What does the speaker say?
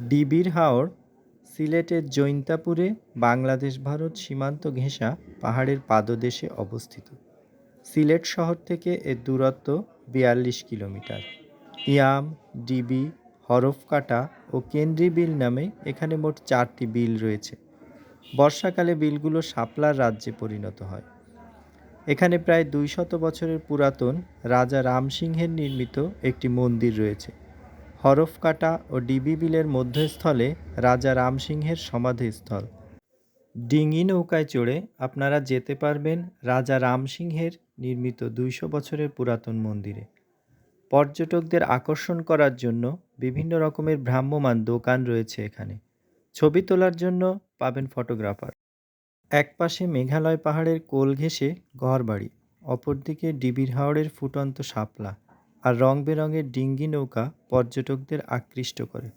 ডিবির হাওর, সিলেটের জৈন্তাপুরে বাংলাদেশ ভারত সীমান্ত ঘেঁষা পাহাড়ের পাদদেশে অবস্থিত। সিলেট শহর থেকে এর দূরত্ব বিয়াল্লিশ কিলোমিটার। ইয়াম, ডিবি, হরফকাটা ও কেন্দ্রি বিল নামে এখানে মোট চারটি বিল রয়েছে। বর্ষাকালে বিলগুলো শাপলার রাজ্যে পরিণত হয়। এখানে প্রায় দুই শত বছরের পুরাতন রাজা রামসিংহের নির্মিত একটি মন্দির রয়েছে। হরফকাটা ও ডিবি বিলের মধ্যস্থলে রাজা রামসিংহের সমাধিস্থল। ডিঙি নৌকায় চড়ে আপনারা যেতে পারবেন রাজা রামসিংহের নির্মিত দুইশো বছরের পুরাতন মন্দিরে। পর্যটকদের আকর্ষণ করার জন্য বিভিন্ন রকমের ভ্রাম্যমান দোকান রয়েছে এখানে। ছবি তোলার জন্য পাবেন ফটোগ্রাফার। একপাশে মেঘালয় পাহাড়ের কোল ঘেঁষে ঘরবাড়ি, অপরদিকে ডিবির হাওড়ের ফুটন্ত শাপলা। আর রং বেরঙের ডিঙ্গি নৌকা পর্যটকদের আকৃষ্ট করে।